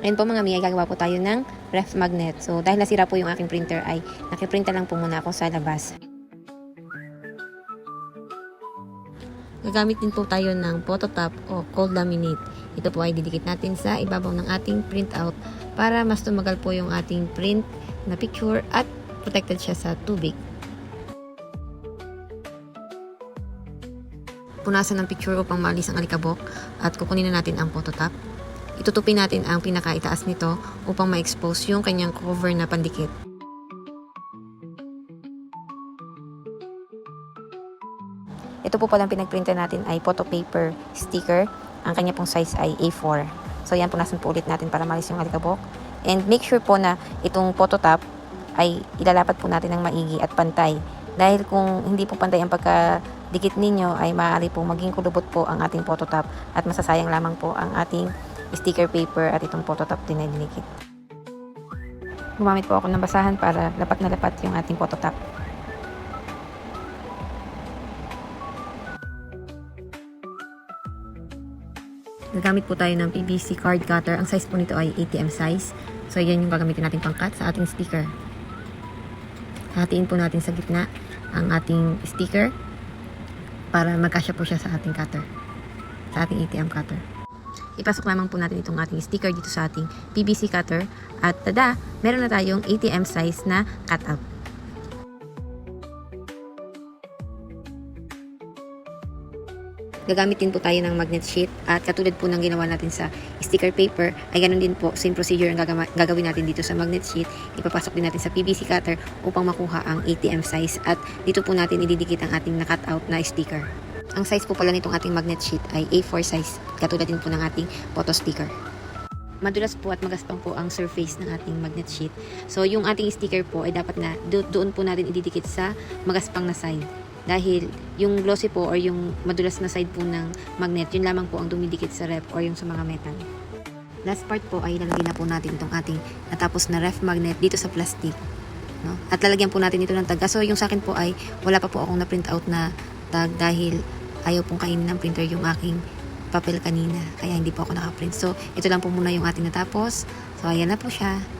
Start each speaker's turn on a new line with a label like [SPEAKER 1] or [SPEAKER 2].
[SPEAKER 1] Ngayon po mga miya, gagawa po tayo ng ref magnet. So dahil nasira po yung aking printer ay nakiprinta lang po muna ako sa labas. Gagamit din po tayo ng phototop o cold laminate. Ito po ay didikit natin sa ibabaw ng ating printout para mas tumagal po yung ating print na picture at protected siya sa tubig. Punasan ng picture upang maalis ang alikabok at kukunin na natin ang phototop. Itutupin natin ang pinakaitaas nito upang ma-expose yung kanyang cover na pandikit. Ito po palang pinagprinter natin ay photo paper sticker. Ang kanya pong size ay A4. So yan, punasan po ulit natin para malis yung alikabok. And make sure po na itong photo top ay ilalapat po natin ng maigi at pantay. Dahil kung hindi po pantay ang pagkadikit ninyo ay maaari po maging kulubot po ang ating photo top at masasayang lamang po ang ating sticker paper at itong photo top din na dinikit. Gumamit po ako ng basahan para lapat na lapat yung ating photo top. Gagamit po tayo ng PVC card cutter. Ang size po nito ay ATM size. So, yan yung gagamitin natin pang cut sa ating sticker. Hatiin po natin sa gitna ang ating sticker para magkasya po siya sa ating cutter. Sa ating ATM cutter. Ipasok lamang po natin itong ating sticker dito sa ating PVC cutter. At tada, meron na tayong ATM size na cutout. gagamit din po tayo ng magnet sheet at katulad po ng ginawa natin sa sticker paper ay ganun din po same procedure ang gagawin natin dito sa magnet sheet ipapasok din natin sa PVC cutter upang makuha ang ATM size at dito po natin ididikit ang ating na-cut out na sticker ang size po pala nitong ating magnet sheet ay A4 size katulad din po ng ating photo sticker madulas po at magaspang po ang surface ng ating magnet sheet. So, yung ating sticker po ay dapat na do- doon po natin ididikit sa magaspang na side. Dahil yung glossy po or yung madulas na side po ng magnet, yun lamang po ang dumidikit sa ref or yung sa mga metal. Last part po ay lalagyan na po natin itong ating natapos na ref magnet dito sa plastic. No? At lalagyan po natin ito ng tag. So, yung sa akin po ay wala pa po akong na-print out na tag dahil ayaw pong kainin ng printer yung aking papel kanina. Kaya hindi po ako nakaprint. So, ito lang po muna yung ating natapos. So, ayan na po siya.